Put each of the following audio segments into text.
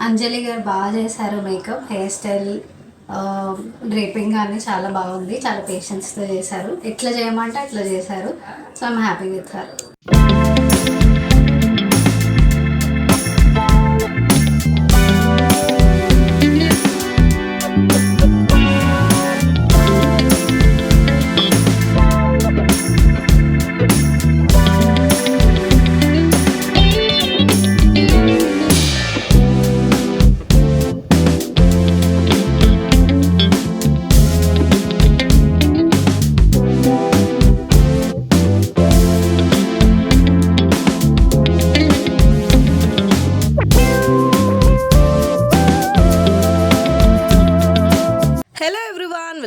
అంజలి గారు బాగా చేశారు మేకప్ హెయిర్ స్టైల్ డ్రేపింగ్ కానీ చాలా బాగుంది. చాలా పేషెన్స్తో చేశారు. ఎట్లా చేయమంటే అట్లా చేశారు. So I'm happy with her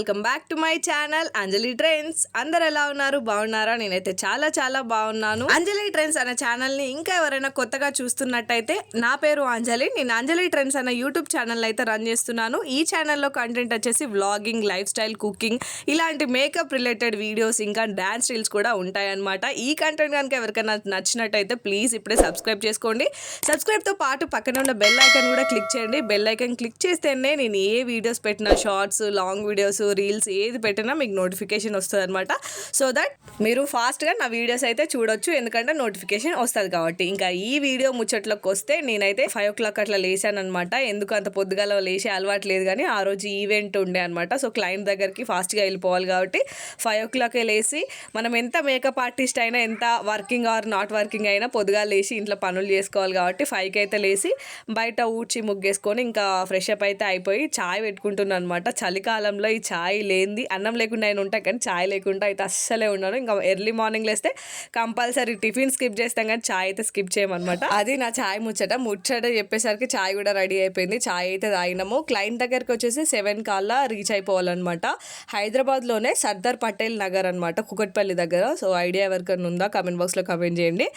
welcome back to my channel Anjali trends. అందరు ఎలా ఉన్నారు? బాగున్నారా? నేనైతే చాలా చాలా బాగున్నాను. అంజలి ట్రెండ్స్ అనే ఛానల్ని ఇంకా ఎవరైనా కొత్తగా చూస్తున్నట్టయితే నా పేరు అంజలి. నేను అంజలి ట్రెండ్స్ అనే యూట్యూబ్ ఛానల్ అయితే రన్ చేస్తున్నాను. ఈ ఛానల్లో కంటెంట్ వచ్చేసి వ్లాగింగ్ లైఫ్ స్టైల్ కుకింగ్ ఇలాంటి మేకప్ రిలేటెడ్ వీడియోస్ ఇంకా డాన్స్ రీల్స్ కూడా ఉంటాయన్నమాట. ఈ కంటెంట్ కనుక ఎవరికైనా నచ్చినట్టయితే ప్లీజ్ ఇప్పుడే సబ్స్క్రైబ్ చేసుకోండి. సబ్స్క్రైబ్తో పాటు పక్కన ఉన్న బెల్ ఐకన్ కూడా క్లిక్ చేయండి. బెల్ ఐకన్ క్లిక్ చేస్తేనే నేను ఏ వీడియోస్ పెట్టిన షార్ట్స్ లాంగ్ వీడియోస్ రీల్స్ ఏది పెట్టినా మీకు నోటిఫికేషన్ వస్తుంది అనమాట సో దట్ మీరు ఫాస్ట్గా నా వీడియోస్ అయితే చూడొచ్చు. ఎందుకంటే నోటిఫికేషన్ వస్తుంది కాబట్టి. ఇంకా ఈ వీడియో ముచ్చట్లోకి వస్తే నేనైతే ఫైవ్ ఓ క్లాక్ అట్లా లేసాను అనమాట ఎందుకు అంత పొద్దుగాల లేచే అలవాటు లేదు కానీ ఆ రోజు ఈవెంట్ ఉండే అనమాట సో క్లయింట్ దగ్గరికి ఫాస్ట్గా వెళ్ళిపోవాలి కాబట్టి ఫైవ్ ఓ క్లాకే లేచి మనం ఎంత మేకప్ ఆర్టిస్ట్ అయినా ఎంత వర్కింగ్ ఆర్ నాట్ వర్కింగ్ అయినా పొద్దుగా లేచి ఇంట్లో పనులు చేసుకోవాలి కాబట్టి ఫైవ్కి అయితే లేచి బయట ఊడ్చి ముగ్గేసుకొని ఇంకా ఫ్రెష్ అప్ అయితే అయిపోయి చాయ్ పెట్టుకుంటున్నాను అనమాట చలికాలంలో ఈ ఛాయ్ లేనిది అన్నం లేకుండా నేను ఉంటాయి కానీ చాయ్ లేకుండా అయితే అస్సలే ఉన్నాను ఇంకా ఎర్లీ మార్నింగ్ లేస్తే కంపల్సరీ టిఫిన్ స్కిప్ చేస్తాం కానీ చాయ్ అయితే స్కిప్ చేయమన్నమాట. అది నా ఛాయ్ ముచ్చట. ముచ్చట చెప్పేసరికి చాయ్ కూడా రెడీ అయిపోయింది. చాయ్ అయితే తాగినాము. క్లయింట్ దగ్గరికి వచ్చేసి సెవెన్ కల్లా రీచ్ అయిపోవాలన్నమాట. హైదరాబాద్లోనే సర్దార్ పటేల్ నగర్ అనమాట కుకట్పల్లి దగ్గర. సో ఐడియా ఎవరికైనా ఉందా? కమెంట్ బాక్స్లో కమెంట్ చేయండి.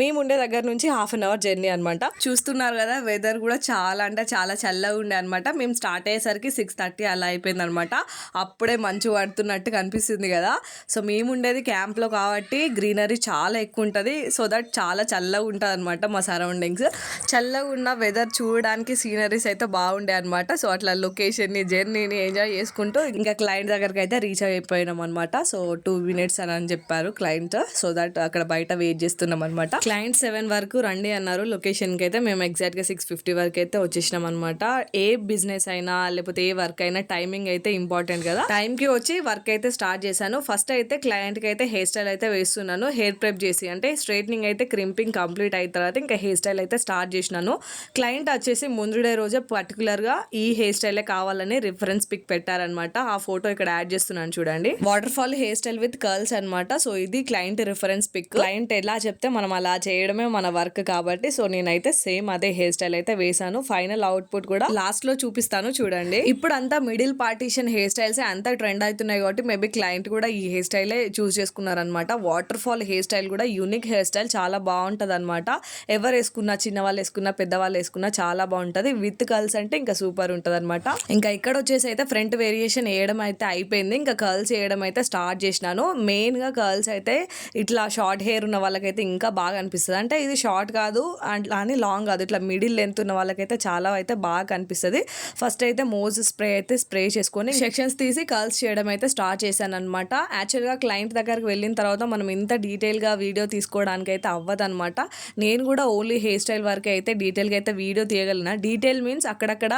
మేము ఉండే దగ్గర నుంచి హాఫ్ అన్ అవర్ జర్నీ అనమాట చూస్తున్నారు కదా వెదర్ కూడా చాలా అంటే చాలా చల్లగా ఉండే అనమాట మేము స్టార్ట్ అయ్యేసరికి సిక్స్ థర్టీ అలా అయిపోయింది అనమాట అప్పుడే మంచు పడుతున్నట్టు కనిపిస్తుంది కదా. సో మేము ఉండేది క్యాంప్లో కాబట్టి గ్రీనరీ చాలా ఎక్కువ ఉంటుంది సో దట్ చాలా చల్లగా ఉంటుంది అనమాట మా సరౌండింగ్స్. చల్లగా ఉన్న వెదర్ చూడడానికి సీనరీస్ అయితే బాగుండే అనమాట సో అట్లా లొకేషన్ని జర్నీని ఎంజాయ్ చేసుకుంటూ ఇంకా క్లయింట్ దగ్గరికి అయితే రీచ్ అయిపోయినాం అనమాట సో టూ మినిట్స్ అని అని చెప్పారు క్లయింట్. సో దట్ అక్కడ బయట వెయిట్ చేస్తున్నాం అనమాట క్లయింట్ సెవెన్ వరకు రండి అన్నారు. లొకేషన్కి అయితే మేము ఎగ్జాక్ట్గా సిక్స్ ఫిఫ్టీ వరకు అయితే వచ్చేసినాం అనమాట ఏ బిజినెస్ అయినా లేకపోతే ఏ వర్క్ అయినా టైమింగ్ అయితే ఇంపార్టెంట్ కదా? టైం కి వచ్చి వర్క్ అయితే స్టార్ట్ చేశాను. ఫస్ట్ అయితే క్లయింట్కి అయితే హెయిర్ స్టైల్ అయితే వేస్తున్నాను. హెయిర్ ప్రెప్ చేసి అంటే స్ట్రైట్నింగ్ అయితే క్రింపింగ్ కంప్లీట్ అయిన తర్వాత ఇంకా హెయిర్ స్టైల్ అయితే స్టార్ట్ చేసినాను. క్లయింట్ వచ్చేసి ముందు డే రోజే పర్టికులర్గా ఈ హెయిర్ స్టైలే కావాలని రిఫరెన్స్ పిక్ పెట్టారనమాట ఆ ఫోటో ఇక్కడ యాడ్ చేస్తున్నాను చూడండి. Water fall hair style with curls అన్నమాట. సో ఇది క్లయింట్ రిఫరెన్స్ పిక్. క్లయింట్ ఎలా చెప్తే మనం అలా చేయడమే మన వర్క్ కాబట్టి సో నేనైతే సేమ్ అదే హెయిర్ స్టైల్ అయితే వేసాను ఫైనల్ అవుట్పుట్ కూడా లాస్ట్లో చూపిస్తాను చూడండి. ఇప్పుడు అంతా మిడిల్ పార్టీషన్ హెయిర్ స్టైల్స్ అంతా ట్రెండ్ అవుతున్నాయి కాబట్టి మేబీ క్లయింట్ కూడా ఈ హెయిర్ స్టైలే చూస్ చేసుకున్నారనమాట వాటర్ ఫాల్ హెయిర్ స్టైల్ కూడా యూనిక్ హెయిర్ స్టైల్ చాలా బాగుంటుంది అనమాట ఎవరు వేసుకున్నా చిన్న వాళ్ళు వేసుకున్నా పెద్దవాళ్ళు వేసుకున్నా చాలా బాగుంటది. విత్ కర్ల్స్ అంటే ఇంకా సూపర్ ఉంటుంది అనమాట ఇంకా ఇక్కడ వచ్చేసి అయితే ఫ్రంట్ వేరియేషన్ వేయడం అయితే అయిపోయింది. ఇంకా కర్ల్స్ వేయడం అయితే స్టార్ట్ చేసినాను. మెయిన్గా కర్ల్స్ అయితే ఇట్లా షార్ట్ హెయిర్ ఉన్న వాళ్ళకైతే ఇంకా బాగా అనిపిస్తుంది. అంటే ఇది షార్ట్ కాదు అట్లా అని లాంగ్ కాదు. ఇట్లా మిడిల్ లెంత్ ఉన్న వాళ్ళకైతే చాలా అయితే బాగా కనిపిస్తుంది. ఫస్ట్ అయితే మోజ్ స్ప్రే అయితే స్ప్రే చేసుకొని సెక్షన్స్ తీసి కాల్స్ చేయడం అయితే స్టార్ట్ చేశాను అనమాట యాక్చువల్గా క్లయింట్ దగ్గరికి వెళ్ళిన తర్వాత మనం ఇంత డీటెయిల్గా వీడియో తీసుకోవడానికి అయితే అవ్వదు అనమాట నేను కూడా ఓన్లీ హెయిర్ స్టైల్ వరకు అయితే డీటెయిల్గా అయితే వీడియో తీయగలిగిన. డీటెయిల్ మీన్స్ అక్కడక్కడ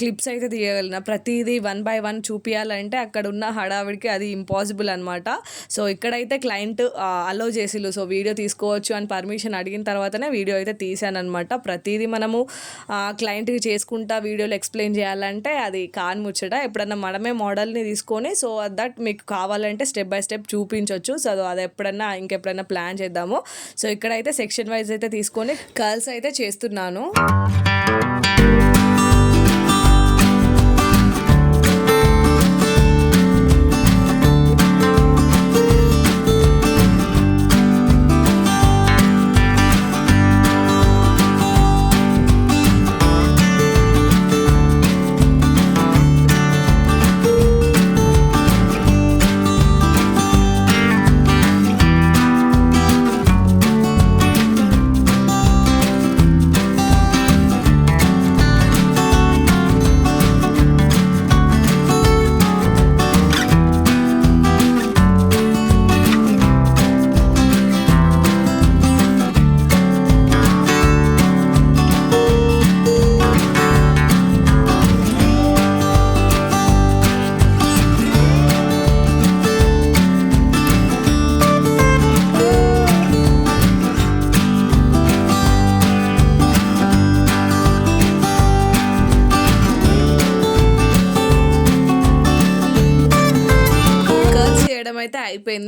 క్లిప్స్ అయితే తీయగలిగిన. ప్రతిదీ వన్ బై వన్ చూపించాలంటే అక్కడ ఉన్న హడావిడికి అది ఇంపాసిబుల్ అనమాట సో ఇక్కడైతే క్లయింట్ అలో చేసిల్లు సో వీడియో తీసుకోవచ్చు అని పర్మిషన్ అడిగిన తర్వాతనే వీడియో అయితే తీసాను అనమాట ప్రతిదీ మనము క్లయింట్కి చేసుకుంటా వీడియోలు ఎక్స్ప్లెయిన్ చేయాలంటే అది కాని ముచ్చట. ఎప్పుడన్నా మనమే మోడల్ మోడల్ని తీసుకొని సో దట్ మీకు కావాలంటే స్టెప్ బై స్టెప్ చూపించవచ్చు సో అది ఎప్పుడన్నా ఇంకెప్పుడైనా ప్లాన్ చేద్దాము. సో ఇక్కడైతే సెక్షన్ వైజ్ అయితే తీసుకొని కర్ల్స్ అయితే చేస్తున్నాను.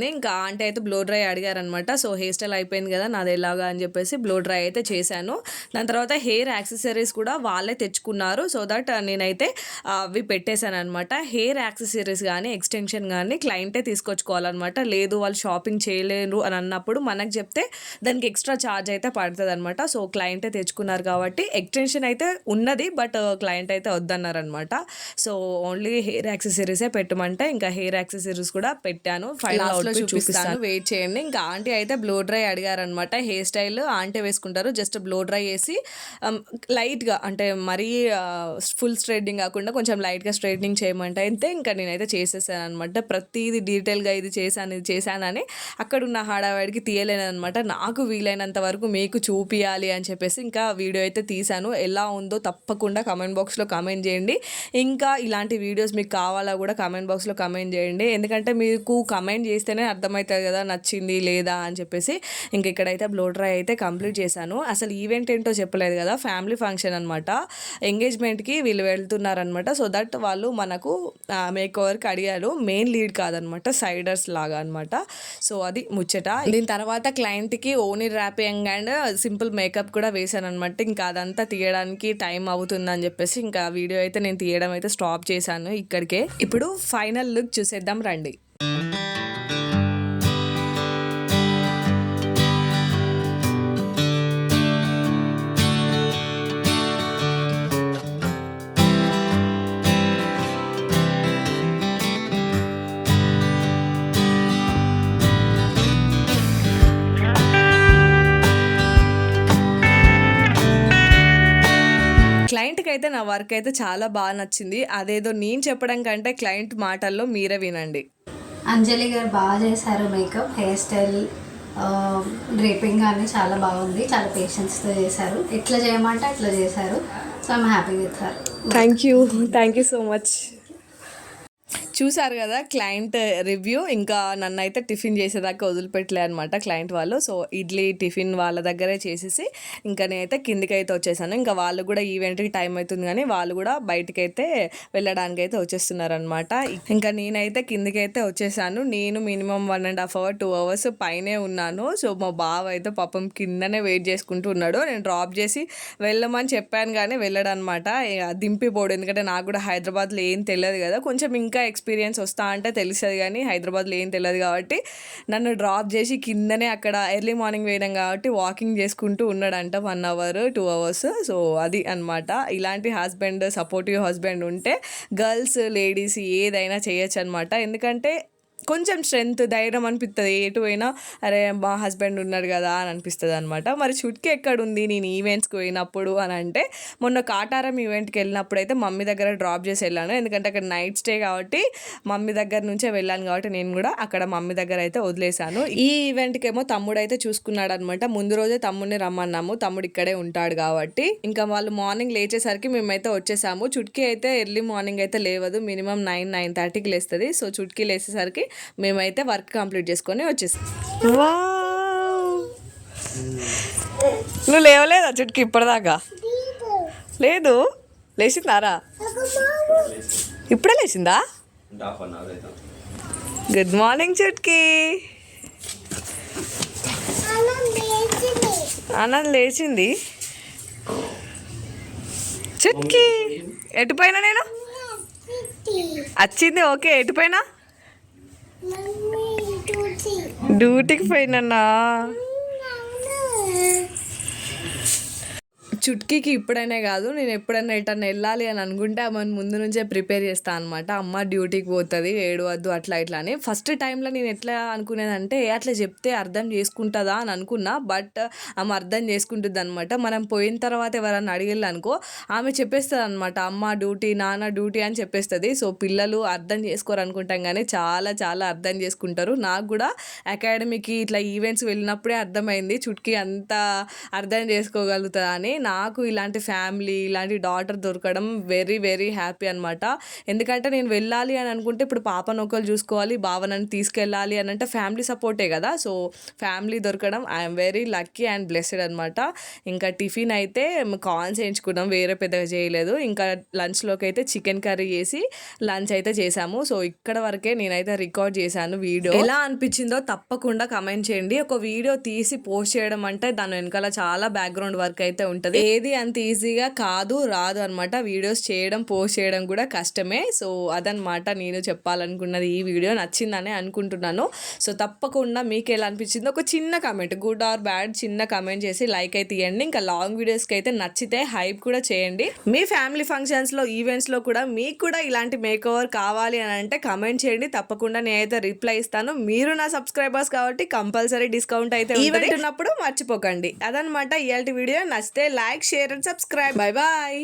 అయిపోయింది. ఇంకా ఆంటీ అయితే బ్లో డ్రై అడిగారనమాట సో హెయిర్ స్టైల్ అయిపోయింది కదా నాది ఎలాగా అని చెప్పేసి బ్లో డ్రై అయితే చేశాను. దాని తర్వాత హెయిర్ యాక్సెసరీస్ కూడా వాళ్ళే తెచ్చుకున్నారు. సో దట్ నేనైతే అవి పెట్టేశాను అనమాట హెయిర్ యాక్సెసరీస్ కానీ ఎక్స్టెన్షన్ కానీ క్లయింటే తీసుకొచ్చుకోవాలన్నమాట. లేదు వాళ్ళు షాపింగ్ చేయలేరు అని అన్నప్పుడు మనకు చెప్తే దానికి ఎక్స్ట్రా ఛార్జ్ అయితే పడుతుంది అనమాట సో క్లయింటే తెచ్చుకున్నారు కాబట్టి ఎక్స్టెన్షన్ అయితే ఉన్నది బట్ క్లయింట్ అయితే వద్దన్నారనమాట సో ఓన్లీ హెయిర్ యాక్సెసరీసే పెట్టమంటే ఇంకా హెయిర్ యాక్సెసరీస్ కూడా పెట్టాను. ఫైనల్ చూపిస్తాను. వెయిట్ చేయండి. ఇంకా ఆంటీ అయితే బ్లో డ్రై అడిగారనమాట హెయిర్ స్టైల్ ఆంటీ వేసుకుంటారు. జస్ట్ బ్లో డ్రై వేసి లైట్గా అంటే మరీ ఫుల్ స్ట్రైట్నింగ్ కాకుండా కొంచెం లైట్గా స్ట్రైట్నింగ్ చేయమంటే అయితే ఇంకా నేనైతే చేసేసాను అనమాట ప్రతిదీ డీటెయిల్గా ఇది చేశాను ఇది చేశానని అక్కడ ఉన్న హడావాడికి తీయలేను అనమాట నాకు వీలైనంత వరకు మీకు చూపియాలి అని చెప్పేసి ఇంకా వీడియో అయితే తీశాను. ఎలా ఉందో తప్పకుండా కమెంట్ బాక్స్లో కమెంట్ చేయండి. ఇంకా ఇలాంటి వీడియోస్ మీకు కావాలా కూడా కమెంట్ బాక్స్లో కమెంట్ చేయండి. ఎందుకంటే మీకు కమెంట్ చేస్తేనే అర్థమవుతుంది కదా నచ్చింది లేదా అని చెప్పేసి ఇంక ఇక్కడైతే బ్లో డ్రై అయితే కంప్లీట్ చేశాను. అసలు ఈవెంట్ ఏంటో చెప్పలేదు కదా ఫ్యామిలీ ఫంక్షన్ అనమాట ఎంగేజ్మెంట్కి వీళ్ళు వెళ్తున్నారనమాట సో దట్ వాళ్ళు మనకు మేక్ ఓవర్కి అడిగారు. మెయిన్ లీడ్ కాదనమాట సైడర్స్ లాగా అనమాట సో అది ముచ్చట. దీని తర్వాత క్లయింట్కి ఓనీ ర్యాపింగ్ అండ్ సింపుల్ మేకప్ కూడా వేశాను అనమాట ఇంకా అదంతా తీయడానికి టైం అవుతుందని చెప్పేసి ఇంకా వీడియో అయితే నేను తీయడం అయితే స్టాప్ చేశాను ఇక్కడికే. ఇప్పుడు ఫైనల్ లుక్ చూసేద్దాం రండి. అయితే నా వర్క్ అయితే చాలా బాగా నచ్చింది. అదేదో నేను చెప్పడం కంటే క్లయింట్ మాటల్లో మీరే వినండి. అంజలి గారు బాగా చేశారు మేకప్ హెయిర్ స్టైల్ డ్రేపింగ్ కానీ చాలా బాగుంది. చాలా పేషెన్స్తో చేశారు. ఎట్లా చేయమంటే అట్లా చేశారు. So I'm happy with her thank you thank you so much చూసారు కదా క్లయింట్ రివ్యూ ఇంకా నన్ను అయితే టిఫిన్ చేసేదాకా వదిలిపెట్టలే అనమాట క్లయింట్ వాళ్ళు. సో ఇడ్లీ టిఫిన్ వాళ్ళ దగ్గరే చేసేసి ఇంకా నేనైతే కిందికి అయితే వచ్చేసాను. ఇంకా వాళ్ళు కూడా ఈవెంట్కి టైం అవుతుంది కానీ వాళ్ళు కూడా బయటకి అయితే వెళ్ళడానికి అయితే వచ్చేస్తున్నారనమాట ఇంకా నేనైతే కిందికి అయితే వచ్చేసాను. నేను minimum one and half hour two hours పైనే ఉన్నాను. సో మా బావ అయితే పాపం కిందనే వెయిట్ చేసుకుంటూ ఉన్నాడు. నేను డ్రాప్ చేసి వెళ్ళమని చెప్పాను కానీ వెళ్ళడు అనమాట దింపిపోడు ఎందుకంటే నాకు కూడా హైదరాబాద్లో ఏం తెలియదు కదా. కొంచెం ఇంకా ఎక్స్ ఎక్స్పీరియన్స్ వస్తా అంటే తెలుస్తుంది కానీ హైదరాబాద్లో ఏం తెలియదు కాబట్టి నన్ను డ్రాప్ చేసి కిందనే అక్కడ ఎర్లీ మార్నింగ్ వేయడం కాబట్టి వాకింగ్ చేసుకుంటూ ఉన్నాడంట one hour two hours. So అది అన్నమాట. ఇలాంటి హస్బెండ్ సపోర్టివ్ హస్బెండ్ ఉంటే గర్ల్స్ లేడీస్ ఏదైనా చేయొచ్చు అనమాట ఎందుకంటే కొంచెం స్ట్రెంత్ ధైర్యం అనిపిస్తుంది ఎటు పోయినా అరే మా హస్బెండ్ ఉన్నాడు కదా అని అనిపిస్తుంది అనమాట మరి చుట్కి ఎక్కడుంది? నేను ఈవెంట్స్కి పోయినప్పుడు అని అంటే మొన్న కాటారం ఈవెంట్కి వెళ్ళినప్పుడు అయితే మమ్మీ దగ్గర డ్రాప్ చేసి వెళ్ళాను. ఎందుకంటే అక్కడ నైట్ స్టే కాబట్టి మమ్మీ దగ్గర నుంచే వెళ్ళాను కాబట్టి నేను కూడా అక్కడ మమ్మీ దగ్గర అయితే వదిలేశాను. ఈ ఈవెంట్కి ఏమో తమ్ముడు అయితే చూసుకున్నాడు అనమాట ముందు రోజే తమ్ముడిని రమ్మన్నాము. తమ్ముడు ఇక్కడే ఉంటాడు కాబట్టి. ఇంకా వాళ్ళు మార్నింగ్ లేచేసరికి మేమైతే వచ్చేసాము. చుట్కీ అయితే ఎర్లీ మార్నింగ్ అయితే లేవదు. మినిమం నైన్ నైన్ థర్టీకి లేస్తుంది. సో చుట్కీ లేచేసరికి మేమైతే వర్క్ కంప్లీట్ చేసుకొని వచ్చేసాం నువ్వు లేవలేదా చుట్కీ ఇప్పటిదాకా లేదు లేచిందారా ఇప్పుడే లేచిందా గుడ్ మార్నింగ్ చుట్కీ ఆనంద్ లేచింది చుట్కీ ఎటుపోయినా నేను వచ్చింది ఓకే ఎటుపోయినా డ్యూటీకి పోయినా చుట్కీకి ఇప్పుడైనా కాదు నేను ఎప్పుడైనా ఎటన్నా వెళ్ళాలి అని అనుకుంటే ఆమెను ముందు నుంచే ప్రిపేర్ చేస్తాను అనమాట అమ్మ డ్యూటీకి పోతుంది ఏడవద్దు అట్లా ఇట్లా అని. ఫస్ట్ టైంలో నేను ఎట్లా అనుకునేదంటే అట్లా చెప్తే అర్థం చేసుకుంటుందా అని అనుకున్నా బట్ ఆమె అర్థం చేసుకుంటుంది అనమాట మనం పోయిన తర్వాత ఎవరన్నా అడిగిళ్ళు అనుకో ఆమె చెప్పేస్తుంది అనమాట అమ్మ డ్యూటీ నాన్న డ్యూటీ అని చెప్పేస్తుంది. సో పిల్లలు అర్థం చేసుకోరు అనుకుంటాం కానీ చాలా చాలా అర్థం చేసుకుంటారు. నాకు కూడా అకాడమీకి ఇట్లా ఈవెంట్స్ వెళ్ళినప్పుడే అర్థమైంది చుట్కీ అంత అర్థం చేసుకోగలుగుతుందా అని. నాకు ఇలాంటి ఫ్యామిలీ ఇలాంటి డాటర్ దొరకడం వెరీ వెరీ హ్యాపీ అనమాట ఎందుకంటే నేను వెళ్ళాలి అని అనుకుంటే ఇప్పుడు పాపను ఒకరు చూసుకోవాలి భావనని తీసుకెళ్ళాలి అని అంటే ఫ్యామిలీ సపోర్టే కదా. సో ఫ్యామిలీ దొరకడం I'm very lucky and blessed అనమాట ఇంకా టిఫిన్ అయితే కార్న్స్ వేయించుకున్నాం వేరే పెద్దగా చేయలేదు. ఇంకా లంచ్లోకి అయితే చికెన్ కర్రీ చేసి లంచ్ అయితే చేసాము. సో ఇక్కడ వరకే నేనైతే రికార్డ్ చేశాను వీడియో ఎలా అనిపించిందో తప్పకుండా కమెంట్ చేయండి. ఒక వీడియో తీసి పోస్ట్ చేయడం అంటే దాని వెనకాల చాలా బ్యాక్గ్రౌండ్ వర్క్ అయితే ఉంటుంది. ఏది అంత ఈజీగా కాదు రాదు అనమాట వీడియోస్ చేయడం పోస్ట్ చేయడం కూడా కష్టమే. సో అదనమాట నేను చెప్పాలనుకున్నది ఈ వీడియో. నచ్చిందని అనుకుంటున్నాను. సో తప్పకుండా మీకు ఎలా అనిపించిందో ఒక చిన్న కమెంట్ గుడ్ ఆర్ బ్యాడ్ చిన్న కమెంట్ చేసి లైక్ అయితే ఇవ్వండి ఇంకా లాంగ్ వీడియోస్కి అయితే నచ్చితే హైప్ కూడా చేయండి. మీ ఫ్యామిలీ ఫంక్షన్స్లో ఈవెంట్స్లో కూడా మీకు కూడా ఇలాంటి మేక్ ఓవర్ కావాలి అని అంటే కమెంట్ చేయండి. తప్పకుండా నేనైతే రిప్లై ఇస్తాను. మీరు నా సబ్స్క్రైబర్స్ కాబట్టి కంపల్సరీ డిస్కౌంట్ అయితే ఈవెంట్ ఉన్నప్పుడు మర్చిపోకండి. అదనమాట ఇవాళ వీడియో. నచ్చితే like share and subscribe bye bye